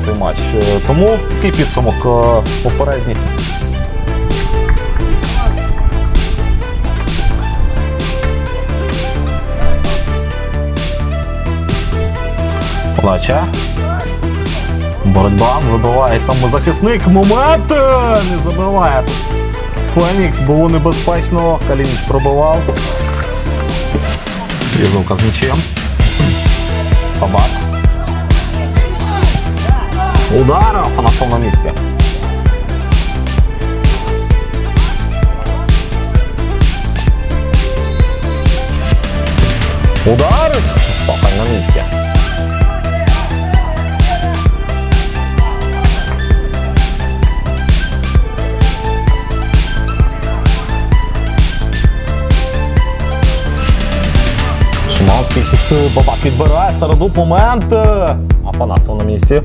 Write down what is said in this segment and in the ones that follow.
той матч. Е, Тому такий підсумок е, попередній. Подача. Боротьба, вибиває там захисник. Момент! е, Не забиває. Фенікс було небезпечно. Калініч пробивав. Юзовка з м'ячем. Бабак. Удар, Панасов на місці. Удар! Папа на місці. Шиманський хід, Бабак відбирає, стародуб момент. Афанасов на місці.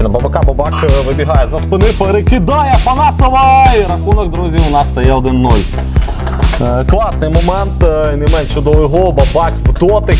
Передача на Бабака. Бабак е, вибігає за спини, перекидає Панасова. І рахунок, друзі, у нас стає 1-0. Е, Класний момент, е, не менш чудовий гол. Бабак в дотик.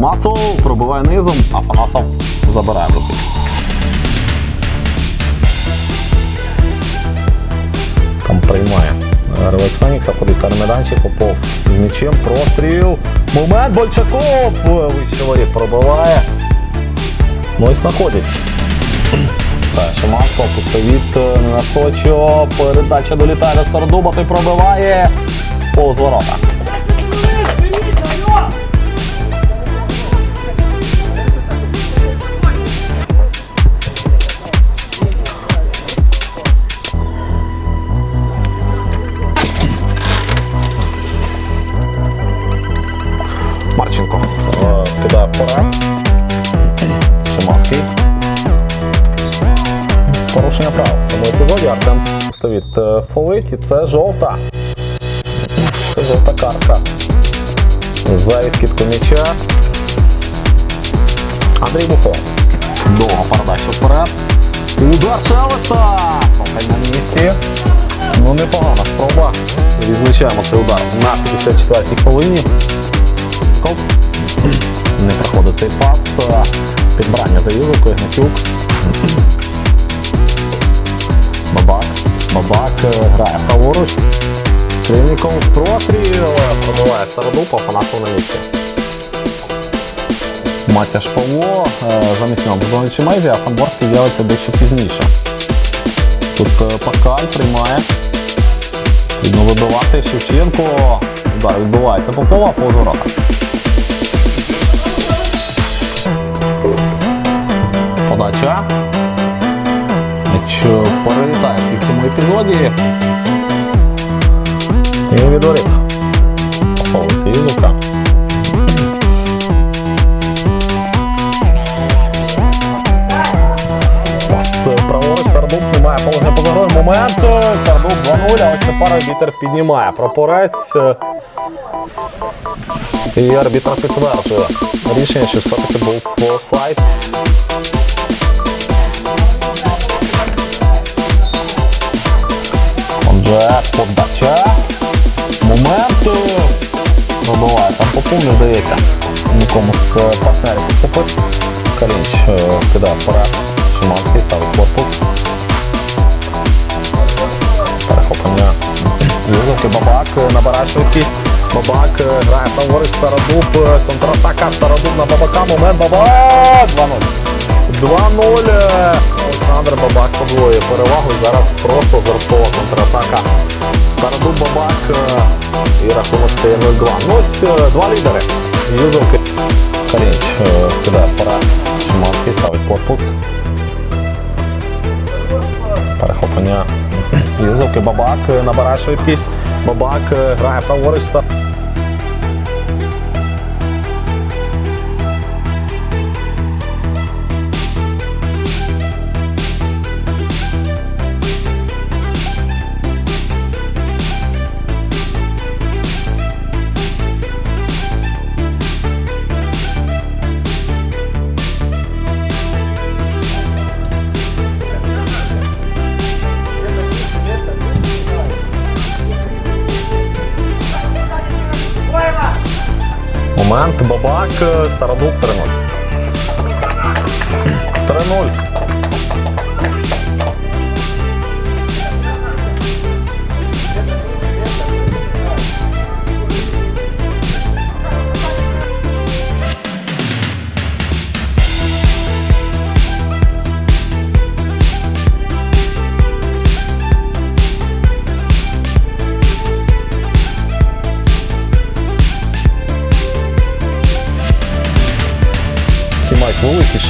Тумасов пробиває низом, а Панасов забирає руки. Там приймає. Ревець Фенікса ходить перемеданчик, Попов з м'ячем, простріл. Момент Больчаков! Вище воріт пробиває. Ну і знаходить. Та, пустовіт не насочо. Передача долітає до Стародуба, той пробиває. Повз ворота. Порушення прав в цьому епізоді Артем е, фолить і це жовта. Це жовта картка. За відкидку м'яча. Андрій Бухо. Довга передача вперед. Удар Шелеста! Соколь на місці. Ну непогана спроба. Відзначаємо цей удар на 54-й хвилині. Коп. Не проходить цей пас. Підбрання за Гнатюк. Бабак. Бабак е, грає праворуч. Стрільников простріл. Пробиває Стародуб, Афанасов на місці. Матяш Павло. е, Замість нього Богданович Мезі, а Самборський з'явиться дещо пізніше. Тут е, Паскаль приймає. Потрібно вибивати Шевченко. Удар відбувається Попова по ворота. Подача. М'яч перелітає всіх в цьому епізоді. І відворіт. Пасовується Юзука. Пас праворуч, Стардуб немає положення поза грою. Момент. Стардуб 2-0, а ось тепер арбітер піднімає прапорець. І арбітр підтверджує рішення, що все-таки був офсайд. Отже, подача. Момент. Пробиває. Там попов не здається. Нікому з е, партнерів підхопить. Калінч е, кидає вперед. Шиманський ставить корпус. Перехоплення. Юзовки Бабак е, набирає швидкість. Бабак грає праворуч Стародуб. Контратака Стародуб на Бабака. Момент Бабак. 2-0. 2-0. Олександр Бабак подвоює перевагу. Зараз просто зартова контратака. Стародуб Бабак е, і рахунок стає 0-2. Ну ось е, два лідери. Юзовки. Карінч е, кидає вперед. Шиманський ставить корпус. Перехоплення Юзовки Бабак набирає швидкість. Бабак грає праворуч. Момент. Бабак. Стародуб 3-0. 3-0.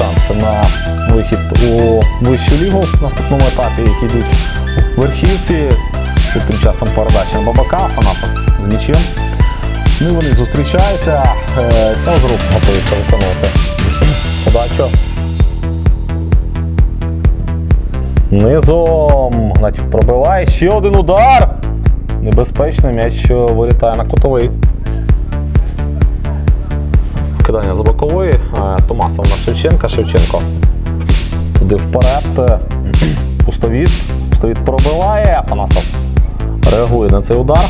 Шанси на вихід у вищу лігу в наступному етапі, які йдуть верхівці. Тут тим часом передача на бабака, Фанатов з м'ячем. Ну вони зустрічаються. Е, Козрук готується виконувати подачу. Низом Гнатюк пробиває. Ще один удар. Небезпечний м'яч вилітає на кутовий. Кидання з бокової. Е, Томасов на Шевченка. Шевченко. Туди вперед. Е, Пустовіт. Пустовіт пробиває. Афанасов реагує на цей удар.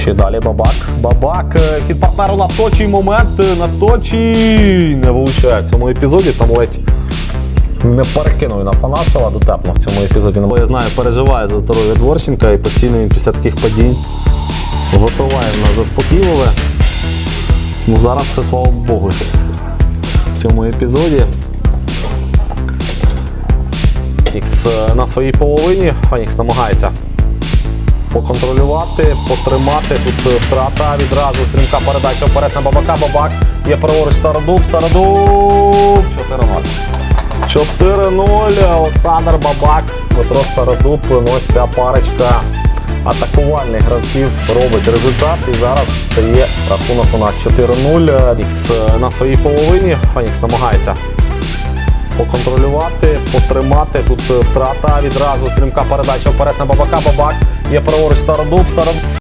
Ще далі Бабак. Бабак. е, Хід партнеру на точий момент. е, На точий. Не влучає в цьому епізоді. Там ледь не перекинув на Фанасова дотепно в цьому епізоді. Бо я знаю, переживає за здоров'я Дворченка і постійно він після таких падінь випиває на заспокійливе. Ну зараз все слава Богу. В цьому епізоді. Фанікс е, на своїй половині. Фанікс намагається поконтролювати, потримати. Тут е, втрата відразу стрімка передача вперед на бабака. Бабак. Є праворуч Стародуб. Стародуб. 4-0. 4-0. Олександр Бабак. Петро Стародуб. Носиться парочка атакувальних гравців робить результат. І зараз стає рахунок у нас 4-0. Фанікс е, на своїй половині. Фанікс намагається поконтролювати, потримати. Тут е, втрата відразу стрімка передача вперед на бабака. Бабак. Є праворуч Стародуб. Стародуб.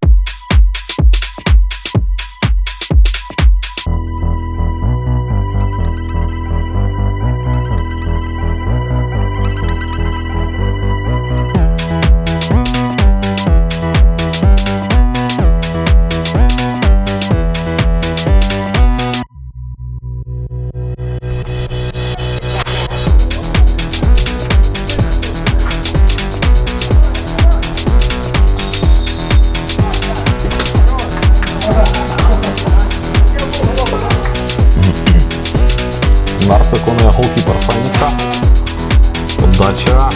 Подача.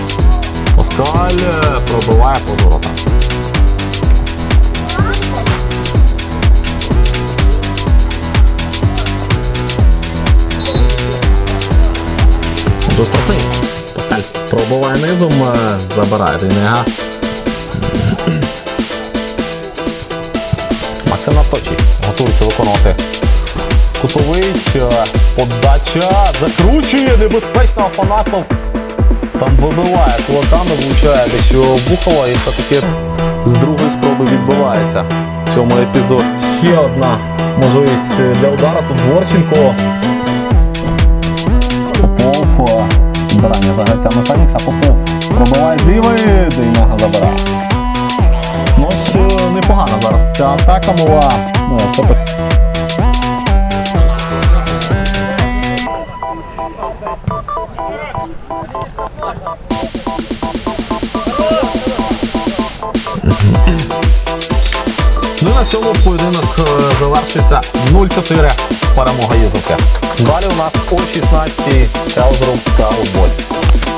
Паскаль е, пробиває по воротах. Достатний. Паскаль пробиває низом, е, забирає Дейнега. Максим Наточий готується виконувати Кутовий, е, подача, закручує, небезпечно Афанасов. Там вибиває кулаками, влучає дещо Бухова і все-таки з другої спроби відбивається в цьому епізоді. Ще одна можливість для удара. Тут Дворченко. Попов. е, Підбирання за гравцями Фенікса. Попов пробиває з лівої, Дейнага забирає. Ну, ось е, непогана зараз ця атака була. Ну, все Ну і на цьому поєдинок е, завершиться 0-4 перемога Єзуке. Далі у нас о 16 Челзрум Cowboys.